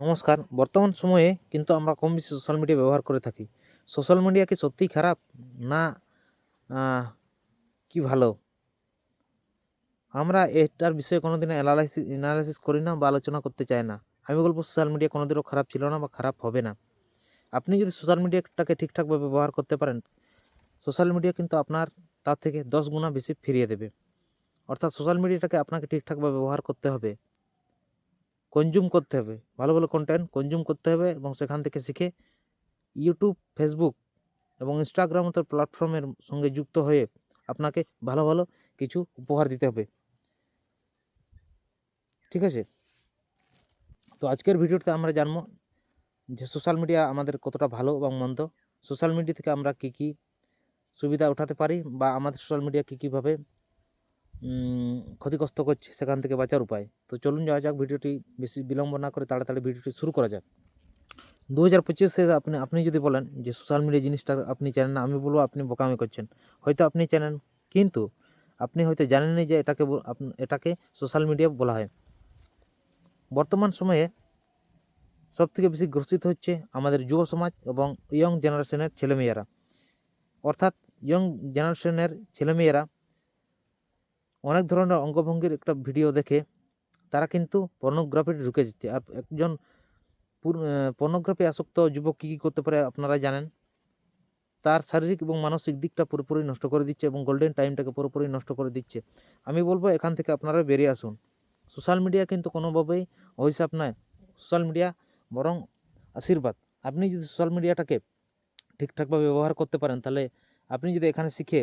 নমস্কার। বর্তমান সময়ে কিন্তু আমরা কম বেশি সোশ্যাল মিডিয়া ব্যবহার করে থাকি। সোশ্যাল মিডিয়া কি সত্যিই খারাপ? না কি ভালো? আমরা এটার বিষয়ে কোনোদিন অ্যানালাইসিস অ্যানালাইসিস করি না বা আলোচনা করতে চাই না। আমি বলব সোশ্যাল মিডিয়া কোনোদিনও খারাপ ছিল না বা খারাপ হবে না। আপনি যদি সোশ্যাল মিডিয়াটাকে ঠিকঠাকভাবে ব্যবহার করতে পারেন সোশ্যাল মিডিয়া কিন্তু আপনার তার থেকে দশ গুণা বেশি ফিরিয়ে দেবে। অর্থাৎ সোশ্যাল মিডিয়াটাকে আপনাকে ঠিকঠাকভাবে ব্যবহার করতে হবে। কনজিউম করতে হবে। ভালো ভালো কন্টেন্ট কনজিউম করতে হবে এবং সেখান থেকে শিখে ইউটিউব ফেসবুক এবং ইনস্টাগ্রাম মতো প্ল্যাটফর্মের সঙ্গে যুক্ত হয়ে আপনাকে ভালো ভালো কিছু উপহার দিতে হবে। ঠিক আছে? তো আজকের ভিডিওতে আমরা জানব যে সোশ্যাল মিডিয়া আমাদের কতটা ভালো এবং মন্দ। সোশ্যাল মিডিয়া থেকে আমরা কী কী সুবিধা উঠাতে পারি বা আমাদের সোশ্যাল মিডিয়া কী কীভাবে ক্ষতিগ্রস্ত করছে, সেখান থেকে বাঁচার উপায়। তো চলুন যাওয়া যাক, ভিডিওটি বেশি বিলম্ব না করে তাড়াতাড়ি ভিডিওটি শুরু করা যাক। দু হাজার পঁচিশে আপনি আপনি যদি বলেন যে সোশ্যাল মিডিয়া জিনিসটা আপনি জানেন না, আমি বলব আপনি বোকামি করছেন। হয়তো আপনি জানেন, কিন্তু আপনি হয়তো জানেনই যে এটাকে এটাকে সোশ্যাল মিডিয়া বলা হয়। বর্তমান সময়ে সবথেকে বেশি গ্রসিত হচ্ছে আমাদের যুব সমাজ এবং ইয়ং জেনারেশনের ছেলেমেয়েরা। অর্থাৎ ইয়ং জেনারেশনের ছেলেমেয়েরা অনেক ধরনের অঙ্গভঙ্গির একটা ভিডিও দেখে তারা কিন্তু পর্নোগ্রাফিতে ঢুকে যাচ্ছে আর একজন পর্নোগ্রাফি আসক্ত যুবক কী কী করতে পারে আপনারা জানেন। তার শারীরিক এবং মানসিক দিকটা পুরোপুরি নষ্ট করে দিচ্ছে এবং গোল্ডেন টাইমটাকে পুরোপুরি নষ্ট করে দিচ্ছে। আমি বলব এখান থেকে আপনারা বেরিয়ে আসুন। সোশ্যাল মিডিয়া কিন্তু কোনোভাবেই অভিশাপ নয়। সোশ্যাল মিডিয়া বরং আশীর্বাদ। আপনি যদি সোশ্যাল মিডিয়াটাকে ঠিকঠাকভাবে ব্যবহার করতে পারেন, তাহলে আপনি যদি এখানে শিখে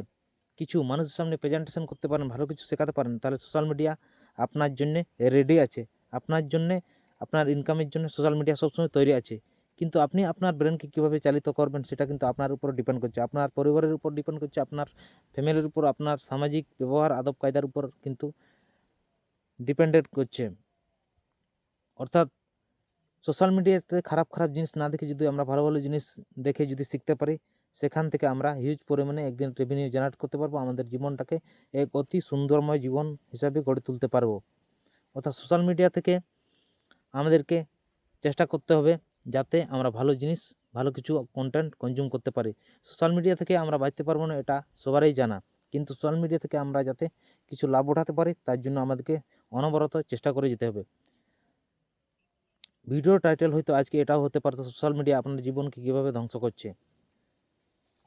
কিছু মানুষের সামনে প্রেজেন্টেশন করতে পারেন, ভালো কিছু শেখাতে পারেন, তাহলে সোশ্যাল মিডিয়া আপনার জন্যে রেডি আছে। আপনার জন্যে, আপনার ইনকামের জন্য সোশ্যাল মিডিয়া সবসময় তৈরি আছে। কিন্তু আপনি আপনার ব্রেনকে কীভাবে চালিত করবেন, সেটা কিন্তু আপনার উপর ডিপেন্ড করছে। আপনার পরিবারের উপর ডিপেন্ড করছে, আপনার ফ্যামিলির উপর, আপনার সামাজিক ব্যবহার, আদব কায়দার উপর কিন্তু ডিপেন্ডেন্ট করছে। অর্থাৎ সোশ্যাল মিডিয়াতে খারাপ খারাপ জিনিস না দেখে যদি আমরা ভালো ভালো জিনিস দেখে যদি শিখতে পারি সেখান থেকে আমরা হিউজ পরিমাণে একদিন রেভিনিউ জেনারেট করতে পারব, আমাদের জীবনটাকে এক অতি সুন্দরময় জীবন হিসাবে গড়ে তুলতে পারব। অর্থাৎ সোশ্যাল মিডিয়া থেকে আমাদেরকে চেষ্টা করতে হবে যাতে আমরা ভালো জিনিস, ভালো কিছু কন্টেন্ট কনজিউম করতে পারি। সোশ্যাল মিডিয়া থেকে আমরা বাঁচতে পারব না, এটা সবারই জানা। কিন্তু সোশ্যাল মিডিয়া থেকে আমরা যাতে কিছু লাভ উঠাতে পারি, তার জন্য আমাদেরকে অনবরত চেষ্টা করে যেতে হবে। ভিডিও টাইটেল হয়তো আজকে এটাও হতে পারতো সোশ্যাল মিডিয়া আপনার জীবনকে কীভাবে ধ্বংস করছে?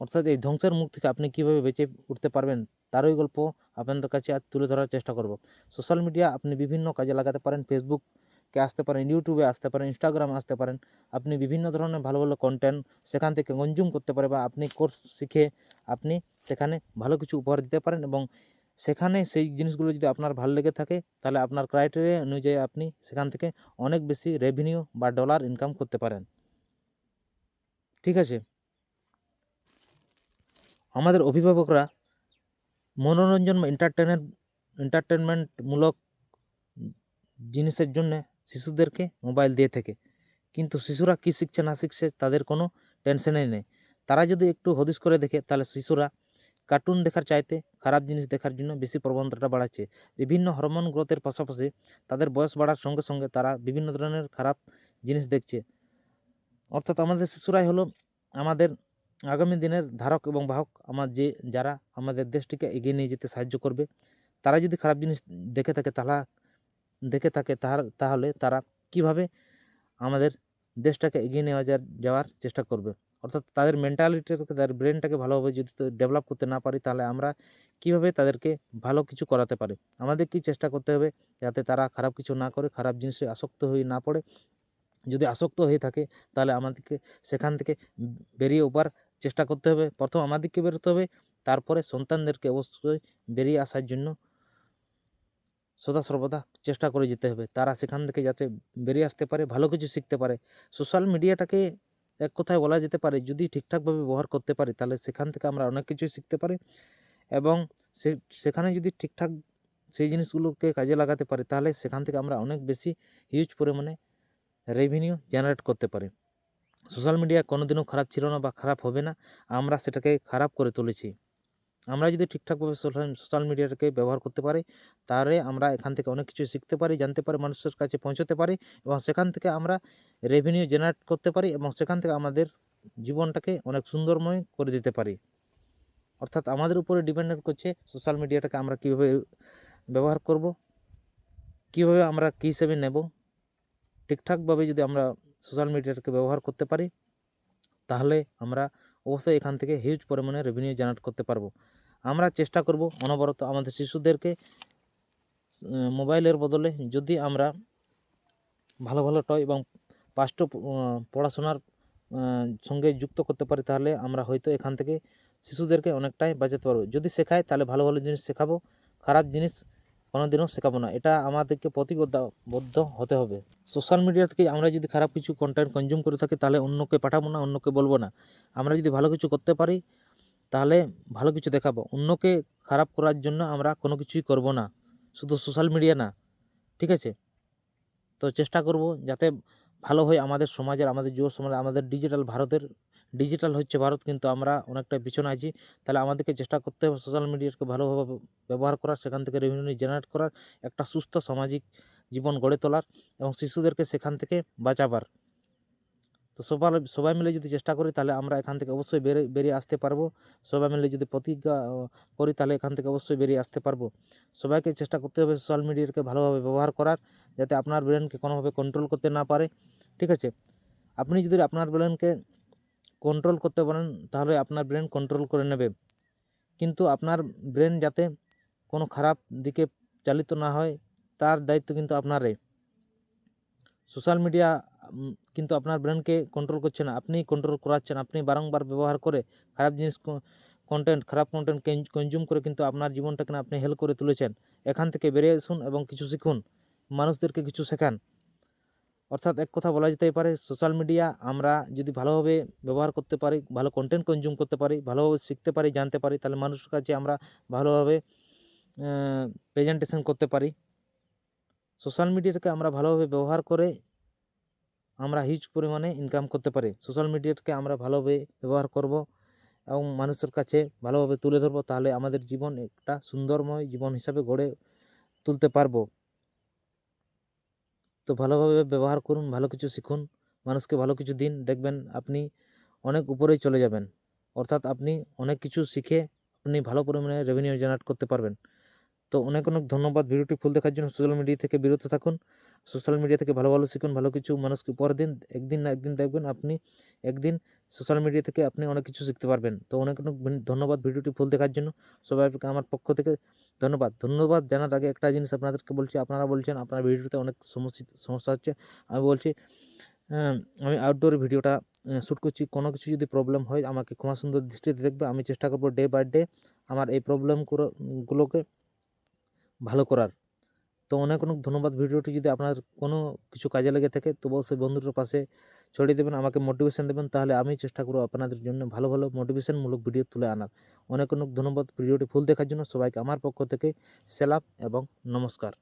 অর্থাৎ এই ধ্বংসের মুখ থেকে আপনি কীভাবে বেঁচে উঠতে পারবেন, তারই গল্প আপনাদের কাছে আজ তুলে ধরার চেষ্টা করব। সোশ্যাল মিডিয়া আপনি বিভিন্ন কাজে লাগাতে পারেন ফেসবুককে আসতে পারেন ইউটিউবে আসতে পারেন ইনস্টাগ্রামে আসতে পারেন। আপনি বিভিন্ন ধরনের ভালো ভালো কন্টেন্ট সেখান থেকে কনজিউম করতে পারে বা আপনি কোর্স শিখে আপনি সেখানে ভালো কিছু উপহার দিতে পারেন এবং সেখানে সেই জিনিসগুলো যদি আপনার ভালো লেগে থাকে, তাহলে আপনার ক্রাইটেরিয়া অনুযায়ী আপনি সেখান থেকে অনেক বেশি রেভিনিউ বা ডলার ইনকাম করতে পারেন। ঠিক আছে? আমাদের অভিভাবকরা মনোরঞ্জন এন্টারটেনের এন্টারটেনমেন্টমূলক জিনিসের জন্য শিশুদেরকে মোবাইল দিয়ে থাকে। কিন্তু শিশুরা কী শিখছে না শিখছে তাদের কোনো টেনশনই নেই। তারা যদি একটু হদিস করে দেখে, তাহলে শিশুরা কার্টুন দেখার চাইতে খারাপ জিনিস দেখার জন্য বেশি প্রবণতাটা বাড়াচ্ছে। বিভিন্ন হরমোন গ্রোথের পাশাপাশি তাদের বয়স বাড়ার সঙ্গে সঙ্গে তারা বিভিন্ন ধরনের খারাপ জিনিস দেখছে। অর্থাৎ আমাদের শিশুরাই হলো আমাদের আগামী দিনের ধারক এবং বাহক আমার যে, যারা আমাদের দেশটিকে এগিয়ে নিয়ে যেতে সাহায্য করবে, তারা যদি খারাপ জিনিস দেখে থাকে তাহলে দেখে থাকে তাহার, তাহলে তারা কীভাবে আমাদের দেশটাকে এগিয়ে নেওয়া যাওয়ার চেষ্টা করবে? অর্থাৎ তাদের মেন্টালিটিটাকে তাদের ব্রেনটাকে ভালোভাবে যদি ডেভেলপ করতে না পারি, তাহলে আমরা কীভাবে তাদেরকে ভালো কিছু করাতে পারি? আমাদের কি চেষ্টা করতে হবে যাতে তারা খারাপ কিছু না করে, খারাপ জিনিসে আসক্ত হয়ে না পড়ে? যদি আসক্ত হয়ে থাকে, তাহলে আমাদেরকে সেখান থেকে বেরিয়ে ওবার চেষ্টা করতে হবে। প্রথম আমাদেরকে বেরোতে হবে। তারপরে সন্তানদেরকে অবশ্যই বেরিয়ে আসার জন্য সদা সর্বদা চেষ্টা করে যেতে হবে। তারা সেখান থেকে যাতে বেরিয়ে আসতে পারে, ভালো কিছু শিখতে পারে। সোশ্যাল মিডিয়াটাকে এক কথায় বলা যেতে পারে, যদি ঠিকঠাকভাবে ব্যবহার করতে পারি, তাহলে সেখান থেকে আমরা অনেক কিছুই শিখতে পারি এবং সে, সেখানে যদি ঠিকঠাক সেই জিনিসগুলোকে কাজে লাগাতে পারি, তাহলে সেখান থেকে আমরা অনেক বেশি হিউজ পরিমাণে রেভিনিউ জেনারেট করতে পারি। সোশ্যাল মিডিয়া কোনোদিনও খারাপ ছিল না বা খারাপ হবে না, আমরা সেটাকে খারাপ করে তুলেছি। আমরা যদি ঠিকঠাকভাবে সোশ্যাল সোশ্যাল মিডিয়াটাকে ব্যবহার করতে পারি, তাহলে আমরা এখান থেকে অনেক কিছু শিখতে পারি, জানতে পারি, মানুষের কাছে পৌঁছতে পারি এবং সেখান থেকে আমরা রেভিনিউ জেনারেট করতে পারি এবং সেখান থেকে আমাদের জীবনটাকে অনেক সুন্দরময় করে দিতে পারি। অর্থাৎ আমাদের উপরে ডিপেন্ডেন্ট করছে সোশ্যাল মিডিয়াটাকে আমরা কীভাবে ব্যবহার করব, কীভাবে আমরা কী হিসেবে নেব। ঠিকঠাকভাবে যদি আমরা সোশ্যাল মিডিয়াটাকে ব্যবহার করতে পারি, তাহলে আমরা অবশ্যই এখান থেকে হিউজ পরিমাণে রেভিনিউ জেনারেট করতে পারব। আমরা চেষ্টা করব অনবরত আমাদের শিশুদেরকে মোবাইলের বদলে যদি আমরা ভালো ভালো টয় এবং পাষ্ট পড়াশোনার সঙ্গে যুক্ত করতে পারি, তাহলে আমরা হয়তো এখান থেকে শিশুদেরকে অনেকটাই বাঁচাতে পারব। যদি শেখায় তাহলে ভালো ভালো জিনিস শেখাবো, খারাপ জিনিস কোনোদিনও শেখাবো না। এটা আমাদেরকে প্রতিবদ্ধ হতে হবে। সোশ্যাল মিডিয়া থেকে আমরা যদি খারাপ কিছু কন্টেন্ট কনজিউম করে থাকি, তাহলে অন্যকে পাঠাবো না, অন্যকে বলব না। আমরা যদি ভালো কিছু করতে পারি, তাহলে ভালো কিছু দেখাবো। অন্যকে খারাপ করার জন্য আমরা কোনো কিছুই করব না। শুধু সোশ্যাল মিডিয়া না। ঠিক আছে? তো চেষ্টা করব যাতে ভালো হয় আমাদের সমাজের আমাদের যুব সমাজের আমাদের ডিজিটাল ভারতের ডিজিটাল হচ্ছে ভারত, কিন্তু আমরা অনেকটা পিছনে আছি। তাহলে আমাদেরকে চেষ্টা করতে হবে সোশ্যাল মিডিয়াকে ভালোভাবে ব্যবহার করার, সেখান থেকে রেভিনিউ জেনারেট করার, একটা সুস্থ সামাজিক জীবন গড়ে তোলার এবং শিশুদেরকে সেখান থেকে বাঁচাবার। তো সবাই সবাই মিলে যদি চেষ্টা করি, তাহলে আমরা এখান থেকে অবশ্যই বেরিয়ে বেরিয়ে আসতে পারব। সবাই মিলে যদি প্রতিজ্ঞা করি, তাহলে এখান থেকে অবশ্যই বেরিয়ে আসতে পারব। সবাইকে চেষ্টা করতে হবে সোশ্যাল মিডিয়াকে ভালোভাবে ব্যবহার করার, যাতে আপনার ব্রেনকে কোনোভাবে কন্ট্রোল করতে না পারে। ঠিক আছে? আপনি যদি আপনার ব্রেনকে কন্ট্রোল করতে পারেন, তাহলে আপনার ব্রেন কন্ট্রোল করে নেবে। কিন্তু আপনার ব্রেন যাতে কোনো খারাপ দিকে চালিত না হয়, তার দায়িত্ব কিন্তু আপনারই। সোশ্যাল মিডিয়া কিন্তু আপনার ব্রেনকে কন্ট্রোল করছে না। আপনি কন্ট্রোল করাচ্ছেন, আপনি বারংবার ব্যবহার করে খারাপ জিনিস কন্টেন্ট খারাপ কন্টেন্ট কনজিউম করে কিন্তু আপনার জীবনটাকে আপনি হেল করে তুলেছেন। এখান থেকে বেরিয়ে আসুন এবং কিছু শিখুন। মানুষদেরকে কিছু শেখান। অর্থাৎ এক কথা বলা যেতেই পারে সোশ্যাল মিডিয়া আমরা যদি ভালোভাবে ব্যবহার করতে পারি, ভালো কন্টেন্ট কনজিউম করতে পারি, ভালোভাবে শিখতে পারি, জানতে পারি, তাহলে মানুষের কাছে আমরা ভালোভাবে প্রেজেন্টেশন করতে পারি। সোশ্যাল মিডিয়াটাকে আমরা ভালোভাবে ব্যবহার করে আমরা হিউজ পরিমাণে ইনকাম করতে পারি। সোশ্যাল মিডিয়াটাকে আমরা ভালোভাবে ব্যবহার করব এবং মানুষের কাছে ভালোভাবে তুলে ধরবো, তাহলে আমাদের জীবন একটা সুন্দরময় জীবন হিসাবে গড়ে তুলতে পারব। তো ভালোভাবে ব্যবহার করুন, ভালো কিছু শিখুন, মানুষকে ভালো কিছু দিন। দেখবেন আপনি অনেক উপরেই চলে যাবেন। অর্থাৎ আপনি অনেক কিছু শিখে আপনি ভালো পরিমাণে রেভিনিউ জেনারেট করতে পারবেন। তো অনেক অনেক ধন্যবাদ ভিডিওটি ফুল দেখার জন্য। সোশ্যাল মিডিয়া থেকে বিরত থাকুন। সোশ্যাল মিডিয়া থেকে ভালো ভালো শিখুন, ভালো কিছু মানুষকে পরের দিন। একদিন না একদিন দেখবেন আপনি একদিন সোশ্যাল মিডিয়া থেকে আপনি অনেক কিছু শিখতে পারবেন। তো অনেক অনেক ধন্যবাদ ভিডিওটি ফুল দেখার জন্য। সবাইকে আমার পক্ষ থেকে ধন্যবাদ। ধন্যবাদ জানার আগে একটা জিনিস আপনাদেরকে বলছি। আপনারা বলছেন আপনার ভিডিওতে অনেক সমস্যা সমস্যা হচ্ছে। আমি বলছি আমি আউটডোর ভিডিওটা শ্যুট করছি। কোনো কিছু যদি প্রবলেম হয় আমাকে ক্ষমা সুন্দর দৃষ্টিতে দেখবে। আমি চেষ্টা করব ডে বাই ডে আমার এই প্রবলেমগুলোকে ভালো করার। তো অনেক অনেক ধন্যবাদ ভিডিওটি। যদি আপনার কোনো কিছু কাজে লেগে থাকে, তো অবশ্যই বন্ধুদের পাশে ছড়িয়ে দেবেন, আমাকে মোটিভেশন দেবেন। তাহলে আমি চেষ্টা করব আপনাদের জন্য ভালো ভালো মোটিভেশনমূলক ভিডিও তুলে আনার। অনেক অনেক ধন্যবাদ ভিডিওটি ফুল দেখার জন্য। সবাইকে আমার পক্ষ থেকে সেলাম এবং নমস্কার।